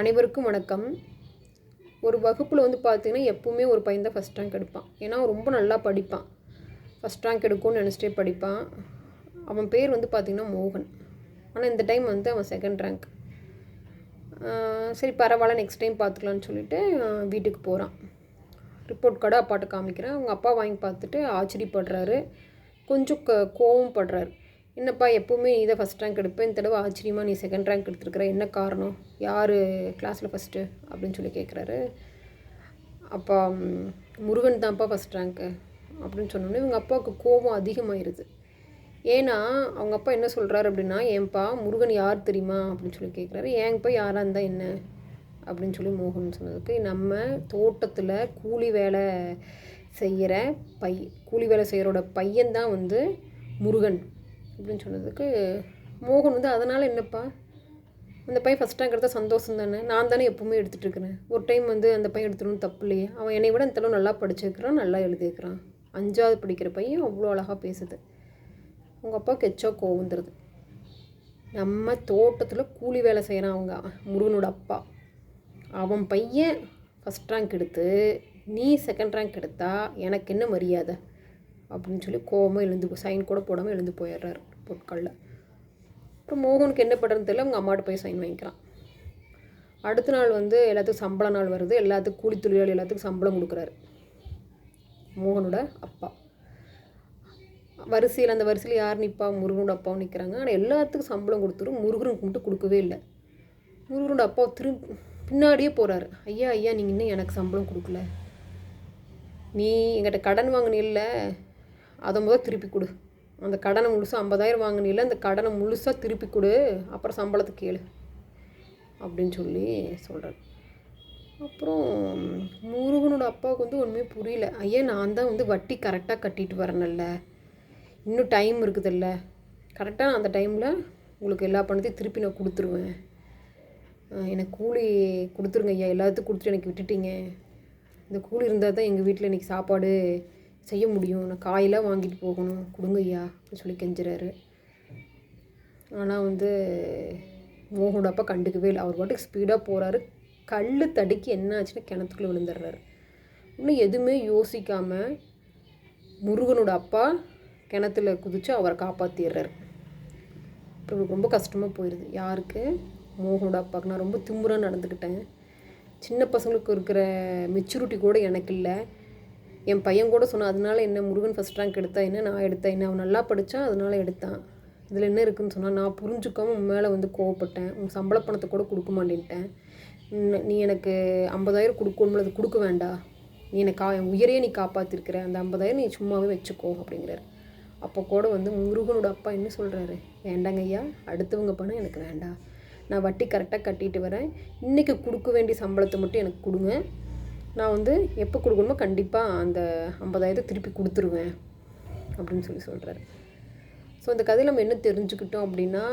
அனைவருக்கும் வணக்கம். ஒரு வகுப்பில் வந்து பார்த்திங்கன்னா எப்போவுமே ஒரு பையன் தான் ஃபஸ்ட் ரேங்க் எடுப்பான். ஏன்னா ரொம்ப நல்லா படிப்பான். ஃபஸ்ட் ரேங்க் எடுக்கும்னு நினச்சிட்டே படிப்பான். அவன் பேர் வந்து பார்த்திங்கன்னா மோகன். ஆனால் இந்த டைம் வந்து அவன் செகண்ட் ரேங்க் சரி பரவாயில்ல நெக்ஸ்ட் டைம் பார்த்துக்கலான்னு சொல்லிட்டு வீட்டுக்கு போகிறான் ரிப்போர்ட் கார்டு அப்பாட்ட காமிக்கிறேன். அவங்க அப்பா வாங்கி பார்த்துட்டு ஆச்சரியப்படுறாரு. கொஞ்சம் க கோவம் படுறாரு. என்னப்பா எப்போவுமே நீ தான் ஃபஸ்ட் ரேங்க் எடுப்பேன் இந்த தடவை ஆச்சரியமாக நீ செகண்ட் ரேங்க் எடுத்துருக்குற. என்ன காரணம்? யார் கிளாஸில் ஃபஸ்ட்டு அப்படின்னு சொல்லி கேட்குறாரு அப்பா முருகன் தான்ப்பா ஃபஸ்ட் ரேங்க்கு அப்படின்னு சொன்னோன்னே இவங்க அப்பாவுக்கு கோபம் அதிகமாயிருது. ஏன்னா அவங்க அப்பா என்ன சொல்கிறாரு அப்படின்னா ஏன்பா முருகன் யார் தெரியுமா? அப்படின்னு சொல்லி கேட்குறாரு ஏங்கப்பா யாராக இருந்தால் என்ன? அப்படின்னு சொல்லி மோகன் சொன்னதுக்கு நம்ம தோட்டத்தில் கூலி வேலை செய்கிற பை கூலி வேலை செய்கிறோட பையன்தான் வந்து முருகன். அப்படின்னு சொன்னதுக்கு மோகன் வந்து அதனால் என்னப்பா? அந்த பையன் ஃபஸ்ட் ரேங்க் எடுத்தால் சந்தோஷம் தானே? நான் தானே எப்பவுமே எடுத்துகிட்டு இருக்கிறேன். ஒரு டைம் வந்து அந்த பையன் எடுத்துடணும் தப்பு இல்லையே. அவன் என்னை விட இந்த தடவை நல்லா படிச்சிருக்கிறான் நல்லா எழுதியிருக்கிறான் அஞ்சாவது படிக்கிற பையன் அவ்வளோ அழகாக பேசுது. உங்கள் அப்பா கெச்சா கோவம் வந்துடுது நம்ம தோட்டத்தில் கூலி வேலை செய்கிறான் அவங்க முருகனோட அப்பா. அவன் பையன் ஃபஸ்ட் ரேங்க் எடுத்து நீ செகண்ட் ரேங்க் எடுத்தா எனக்கு என்ன மரியாதை? அப்படின்னு சொல்லி கோவமாக எழுந்து சைன் கூட போடாமல் எழுந்து போயிடுறாரு பொருட்களில் அப்புறம் மோகனுக்கு என்ன பண்ணுறதுன்னு தெரியல அவங்க அம்மாட்ட போய் சைன் வாங்கிக்கிறான். அடுத்த நாள் வந்து எல்லாத்துக்கும் சம்பள நாள் வருது. எல்லாத்துக்கும் கூலி தொழிலாளி எல்லாத்துக்கும் சம்பளம் கொடுக்குறாரு. மோகனோட அப்பா. வரிசையில் அந்த வரிசையில் யார் நிற்பா முருகனோட அப்பாவும் நிற்கிறாங்க ஆனால் எல்லாத்துக்கும் சம்பளம் கொடுத்துரும் முருகனுக்கு மட்டும் கொடுக்கவே இல்லை. முருகனோட அப்பா திரும்ப பின்னாடியே போகிறாரு ஐயா ஐயா நீங்கள் இன்னும் எனக்கு சம்பளம் கொடுக்கல. நீ எங்கிட்ட கடன் வாங்கினில்ல. அதை முதல் திருப்பி கொடு. அந்த கடனை முழுசாக ஐம்பதாயிரம் வாங்கினில்ல அந்த கடனை முழுசாக திருப்பி கொடு. அப்புறம் சம்பளத்தை கேளு. அப்படின்னு சொல்லி சொல்கிறார் அப்புறம் முருகனோட அப்பாவுக்கு வந்து ஒன்றுமே புரியல. ஐயா நான் தான் வந்து வட்டி கரெக்டாக கட்டிட்டு வரேன்ல. இன்னும் டைம் இருக்குதுல்ல. கரெக்டாக அந்த டைமில் உங்களுக்கு எல்லா பணத்தையும் திருப்பி நான் கொடுத்துருவேன். எனக்கு கூலி கொடுத்துருங்க ஐயா. எல்லாத்துக்கும் கொடுத்துட்டு எனக்கு விட்டுட்டீங்க. இந்த கூலி இருந்தால் தான் எங்கள் வீட்டில் இன்றைக்கி சாப்பாடு செய்ய முடியும். நான் காயெல்லாம் வாங்கிட்டு போகணும். கொடுங்க ஐயா அப்படின்னு சொல்லி கெஞ்சுறாரு. ஆனால் வந்து மோகனோட அப்பா கண்டுக்கவே இல்லை. அவர் பாட்டுக்கு ஸ்பீடாக போகிறாரு கல் தடுக்கி என்ன ஆச்சுன்னா கிணத்துக்குள்ளே விழுந்துடுறாரு. இன்னும் எதுவுமே யோசிக்காமல் முருகனோட அப்பா கிணத்துல குதித்து அவரை காப்பாற்றிடுறாரு அப்புறம் இவருக்கு ரொம்ப கஷ்டமாக போயிடுது யாருக்கு? மோகனோட அப்பாவுக்கு. நான் ரொம்ப திமுறாக நடந்துக்கிட்டேன். சின்ன பசங்களுக்கு இருக்கிற மெச்சூரிட்டி கூட எனக்கு இல்லை. என் பையன் கூட சொன்னான் அதனால என்ன முருகன் ஃபஸ்ட் ரேங்க் எடுத்தா என்ன? நான் எடுத்தேன். என்ன அவன் நல்லா படித்தான் அதனால எடுத்தான். இதில் என்ன இருக்குன்னு சொன்னால் நான் புரிஞ்சுக்காம உன் மேலே வந்து கோவப்பட்டேன். உன் சம்பள பணத்தை கூட கொடுக்க மாட்டேன்ட்டேன். நீ எனக்கு ஐம்பதாயிரம் கொடுக்கணும் அது கொடுக்க வேண்டாம் நீ என்னை கா என் உயிரையே நீ காப்பாற்றிருக்கிற அந்த ஐம்பதாயிரம் நீ சும்மாவே வச்சுக்கோ அப்படிங்கிறாரு. அப்போ கூட வந்து முருகனோட அப்பா என்ன சொல்கிறாரு வேண்டாங்க ஐயா அடுத்தவங்க பணம் எனக்கு வேண்டாம். நான் வட்டி கரெக்டாக கட்டிட்டு வரேன். இன்றைக்கி கொடுக்க வேண்டிய சம்பளத்தை மட்டும் எனக்கு கொடுங்க. நான் வந்து எப்போ கொடுக்கணுமோ கண்டிப்பாக அந்த ஐம்பதாயிரத்தை திருப்பி கொடுத்துருவேன் அப்படின்னு சொல்லி சொல்கிறாரு ஸோ இந்த கதையில் நம்ம என்ன தெரிஞ்சுக்கிட்டோம் அப்படின்னா